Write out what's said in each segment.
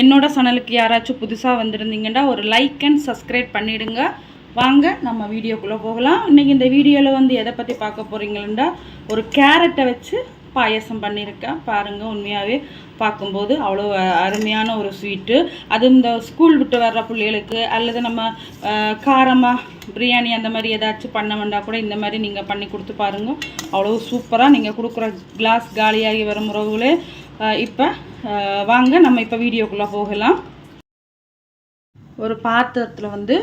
என்னோட சேனலுக்கு யாராச்சும் புதுசாக வந்திருந்தீங்கன்னா ஒரு லைக் அண்ட் சப்ஸ்கிரைப் பண்ணிவிடுங்க வாங்க நம்ம வீடியோக்குள்ளே போகலாம். இன்றைக்கி இந்த வீடியோவில் வந்து எதை பற்றி பார்க்க போகிறீங்கன்னா ஒரு கேரட்டை வச்சு பாயசம் பண்ணியிருக்கேன். பாருங்கள் உண்மையாகவே பார்க்கும்போது அவ்வளோ அருமையான ஒரு ஸ்வீட்டு அது இந்த ஸ்கூல் விட்டு வர்ற பிள்ளைகளுக்கு அல்லது நம்ம காரமாக பிரியாணி அந்த மாதிரி ஏதாச்சும் பண்ண வேண்டாம் கூட இந்த மாதிரி நீங்கள் பண்ணி கொடுத்து பாருங்கள் அவ்வளோ சூப்பராக நீங்கள் கொடுக்குற கிளாஸ் காலியாகி வரும் உறவுகளே. இப்போ வாங்க நம்ம இப்போ வீடியோக்குள்ளே போகலாம். ஒரு பாத்திரத்தில் வந்து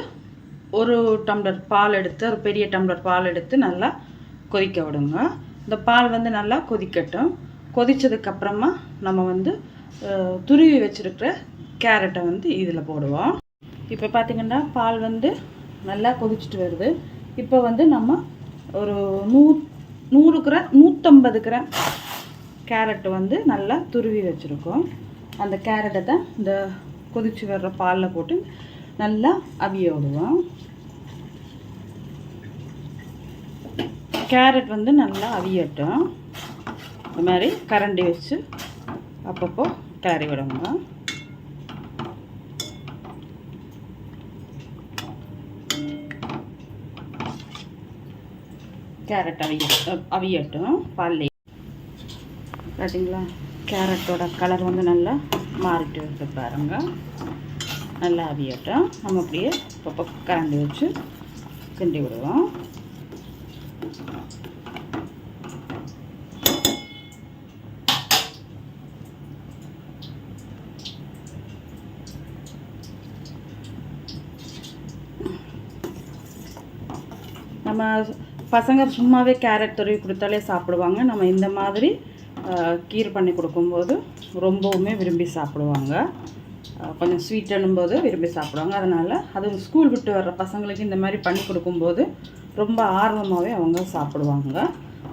ஒரு டம்ளர் பால் எடுத்து ஒரு பெரிய டம்ளர் பால் எடுத்து நல்லா கொதிக்க விடுங்க. இந்த பால் வந்து நல்லா கொதிக்கட்டும். கொதித்ததுக்கப்புறமா நம்ம வந்து துருவி வச்சுருக்கிற கேரட்டை வந்து இதில் போடுவோம். இப்போ பார்த்திங்கன்னா பால் வந்து நல்லா கொதிச்சுட்டு வருது. இப்போ வந்து நம்ம ஒரு நூ நூறு கிராம் நூற்றம்பது கிராம் கேரட் வந்து நல்லா துருவி வச்சுருக்கோம். அந்த கேரட்டை தான் இந்த கொதிச்சு வர்ற பாலில் போட்டு நல்லா அவிய விடுவோம் கேரட் வந்து நல்லா அவியட்டும். இந்த மாதிரி கரண்டி வச்சு அப்பப்போ கிளறி விடுங்க கேரட் அவிய அவியட்டும் பால்லே. பார்த்தீங்களா கேரட்டோட கலர் வந்து நல்லா மாறிட்டு வருது பாருங்க. நல்லா அவியட்டும். நம்ம அப்படியே அப்பப்போ கரண்டி வச்சு கிண்டி விடுவோம். நம்ம பசங்க சும்மாவே கேரட் துருவி கொடுத்தாலே சாப்பிடுவாங்க. நம்ம இந்த மாதிரி கீர் பண்ணி கொடுக்கும்போது ரொம்பவுமே விரும்பி சாப்பிடுவாங்க. கொஞ்சம் ஸ்வீட் போது விரும்பி சாப்பிடுவாங்க. அதனால் அது ஸ்கூல் விட்டு வர்ற பசங்களுக்கு இந்த மாதிரி பண்ணி கொடுக்கும்போது ரொம்ப ஆர்வமாகவே அவங்க சாப்பிடுவாங்க.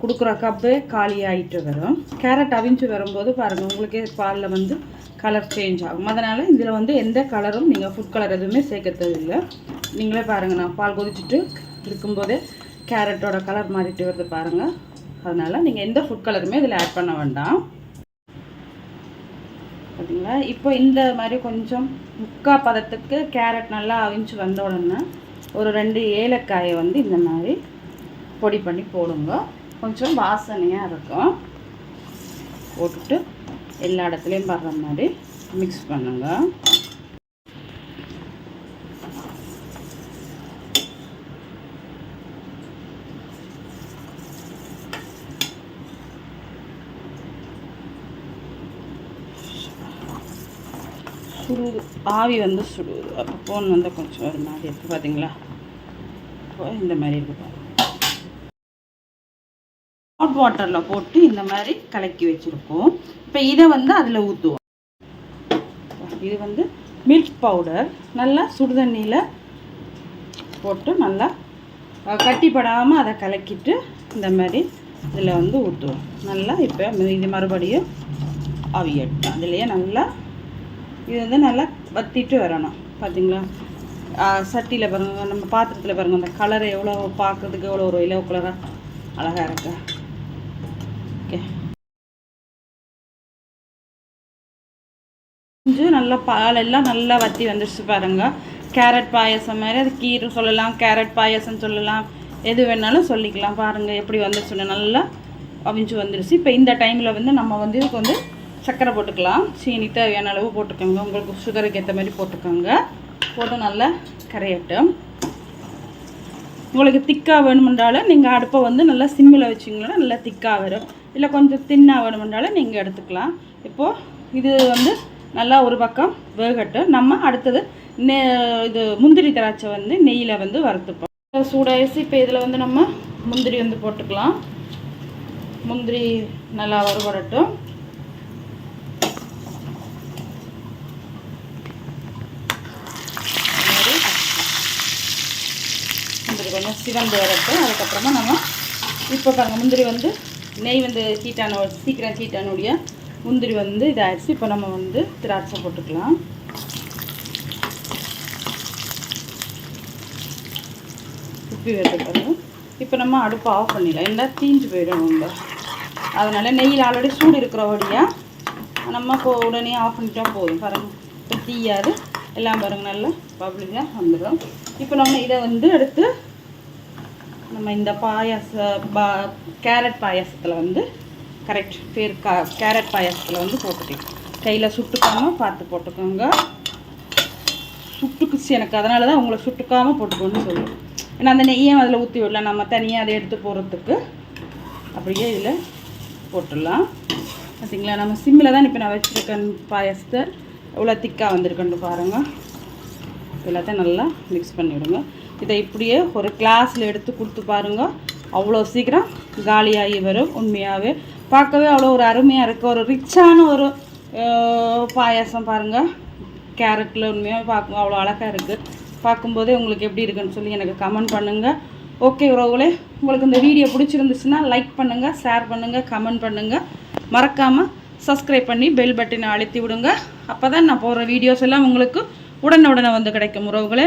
கொடுக்குற கப்பு காலி ஆகிட்டு வரும். கேரட் அவிஞ்சு வரும்போது பாருங்கள் உங்களுக்கே பாலில் வந்து கலர் சேஞ்ச் ஆகும். அதனால் இதில் வந்து எந்த கலரும் நீங்கள் ஃபுட் கலர் எதுவுமே சேர்க்க தேவையில்லை நீங்களே பாருங்கள் நான் பால் கொதிச்சுட்டு இருக்கும்போதே கேரட்டோட கலர் மாறிட்டு வருது பாருங்கள் அதனால் நீங்கள் எந்த ஃபுட் கலருமே இதில் ஆட் பண்ண வேண்டாம். பார்த்தீங்களா இப்போ இந்த மாதிரி கொஞ்சம் முக்கா பதத்துக்கு கேரட் நல்லா அவிஞ்சு வந்த உடனே ஒரு ரெண்டு ஏலக்காயை வந்து இந்த மாதிரி பொடி பண்ணி போடுங்க. கொஞ்சம் வாசனையாக இருக்கும். போட்டுட்டு எல்லா இடத்துலையும் படுற மாதிரி மிக்ஸ் பண்ணுங்க. சுடு ஆவி வந்து சுடு அப்போ ஃபோன் வந்து கொஞ்சம் ஒரு மாதிரி இருக்குது பார்த்தீங்களா இப்போ இந்த மாதிரி இருக்கு பாருங்க. ஹாட் வாட்டரில் போட்டு இந்த மாதிரி கலக்கி வச்சுருக்கோம். இப்போ இதை வந்து அதில் ஊற்றுவோம் இது வந்து மில்க் பவுடர் நல்லா சுடுதண்ணியில் போட்டு நல்லா கட்டிப்படாமல் அதை கலக்கிட்டு இந்த மாதிரி இதில் வந்து ஊற்றுவோம் நல்லா இப்போ இது மறுபடியும் அவியட்டும் அதுலேயே நல்லா இது வந்து நல்லா வத்திட்டு வரணும். பார்த்தீங்களா சட்டியில் பாருங்க. நம்ம பாத்திரத்தில் பாருங்க. அந்த கலர் எவ்வளோ பார்க்கறதுக்கு எவ்வளோ ஒரு இலவ கலராக அழகாக இருக்கு. ஓகே. கொஞ்சம் நல்லா பாலெல்லாம் நல்லா வத்தி வந்துடுச்சு பாருங்க. கேரட் பாயசம் மாதிரி. அது கீரை சொல்லலாம் கேரட் பாயசம் சொல்லலாம். எது வேணாலும் சொல்லிக்கலாம். பாருங்கள் எப்படி வந்துச்சுன்னு நல்லா அவிஞ்சு வந்துடுச்சு இப்போ இந்த டைமில் வந்து நம்ம வந்து இதுக்கு வந்து சர்க்கரை போட்டுக்கலாம். சீனி தேவையான அளவு போட்டுக்கோங்க. உங்களுக்கு சுகருக்கு ஏற்ற மாதிரி போட்டுக்கோங்க. போட்டு நல்லா கரையட்டும். உங்களுக்கு திக்காக வேணுமென்றாலும் நீங்கள் அடுப்பை வந்து நல்லா சிம்மில் வச்சிங்கன்னா நல்லா திக்காக வரும். இல்லை கொஞ்சம் தின்னாக வேணுமென்றாலும் நீங்கள் எடுத்துக்கலாம். இப்போது இது வந்து நல்லா ஒரு பக்கம் வேகட்டும். நம்ம அடுத்தது நெ இது முந்திரி திராட்சை வந்து நெய்யில் வந்து வறுத்துப்போம். சூடாயிடுச்சு. இப்போ இதில் வந்து நம்ம முந்திரி வந்து போட்டுக்கலாம். முந்திரி நல்லா வறுபடட்டும் இந்த மாதிரி முந்திரி கொஞ்சம் சிவந்து வரட்டும் அதுக்கப்புறமா நம்ம இப்போ பாருங்கள் முந்திரி வந்து நெய் வந்து ஹீட்டான சீக்கிரம் ஹீட்டானுடைய முந்திரி வந்து இதாகிடுச்சு இப்போ நம்ம வந்து திராட்சை போட்டுக்கலாம். உப்பி வச்சுக்கணும் இப்போ நம்ம அடுப்பை ஆஃப் பண்ணிடலாம். ஏன்னா தீஞ்சு போயிடும் ரொம்ப. அதனால் நெய்யில் ஆல்ரெடி சூடு இருக்கிற வழியாக நம்ம இப்போ உடனே ஆஃப் பண்ணிட்டா போதும். பாருங்கள் இப்போ தீயாது. எல்லாம் பாருங்கள் நல்லா பப்ளிக்காக வந்துடும். இப்போ நம்ம இதை வந்து எடுத்து நம்ம இந்த பாயாச பா கேரட் பாயாசத்தில் வந்து கரெக்ட் பேர் கா கேரட் பாயாசத்தில் வந்து போட்டுட்டேன். கையில் சுட்டுக்காமல் பார்த்து போட்டுக்கோங்க. சுட்டுக்குச்சு எனக்கு. அதனால தான் உங்களை சுட்டுக்காமல் போட்டுக்கோன்னு சொல்லுவேன் ஏன்னா அந்த நெய்யை அதில் ஊற்றி விடலாம் நம்ம தனியாக அதை எடுத்து போடுறதுக்கு அப்படியே இதில் போட்டுடலாம். பார்த்தீங்களா நம்ம சிம்மில் தான் இப்போ நான் வச்சுருக்கேன் பாயசத்தை. எவ்வளோ திக்காக வந்திருக்குன்னு பாருங்கள் எல்லாத்தையும் நல்லா மிக்ஸ் பண்ணிவிடுங்க. இதை இப்படியே ஒரு கிளாஸில் எடுத்து கொடுத்து பாருங்கள் அவ்வளோ சீக்கிரம் காலியாகி வரும் உண்மையாகவே. பார்க்கவே அவ்வளோ ஒரு அருமையாக இருக்குது ஒரு ரிச்சான ஒரு பாயாசம் பாருங்கள் கேரட்டில் உண்மையாக பார்க்கும் அவ்வளோ அழகாக இருக்குது பார்க்கும்போதே உங்களுக்கு எப்படி இருக்குன்னு சொல்லி எனக்கு கமெண்ட் பண்ணுங்கள் ஓகே உறவுகளே உங்களுக்கு இந்த வீடியோ பிடிச்சிருந்துச்சுன்னா லைக் பண்ணுங்கள் ஷேர் பண்ணுங்கள் கமெண்ட் பண்ணுங்கள் மறக்காமல் சப்ஸ்கிரைப் பண்ணி பெல் பட்டனை அழுத்தி விடுங்க. அப்போ தான் நான் போகிற வீடியோஸ் எல்லாம் உங்களுக்கு உடனே உடனே வந்து கிடைக்கும் உறவுகளே.